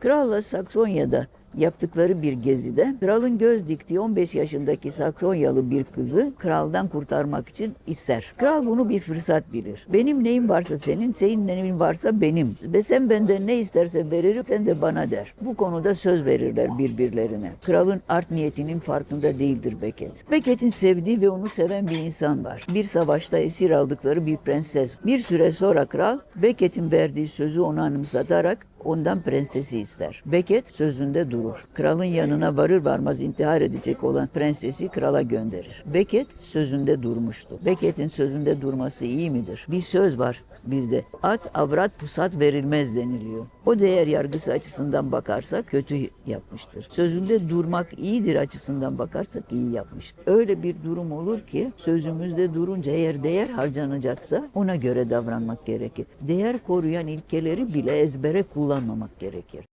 Kralla Saksonya'da yaptıkları bir gezide kralın göz diktiği 15 yaşındaki Saksonyalı bir kızı kraldan kurtarmak için ister. Kral bunu bir fırsat bilir. Benim neyim varsa senin, senin neyin varsa benim. Ve sen benden ne istersen veririm, sen de bana der. Bu konuda söz verirler birbirlerine. Kralın art niyetinin farkında değildir Beckett. Beckett'in sevdiği ve onu seven bir insan var. Bir savaşta esir aldıkları bir prenses. Bir süre sonra kral Beckett'in verdiği sözü ona anımsatarak ondan prensesi ister. Beckett sözünde durur. Kralın yanına varır varmaz intihar edecek olan prensesi krala gönderir. Beckett sözünde durmuştu. Beckett'in sözünde durması iyi midir? Bir söz var bizde. At, avrat, pusat verilmez deniliyor. O değer yargısı açısından bakarsak kötü yapmıştır. Sözünde durmak iyidir açısından bakarsak iyi yapmıştır. Öyle bir durum olur ki sözümüzde durunca eğer değer harcanacaksa ona göre davranmak gerekir. Değer koruyan ilkeleri bile ezbere kullanmamak gerekir.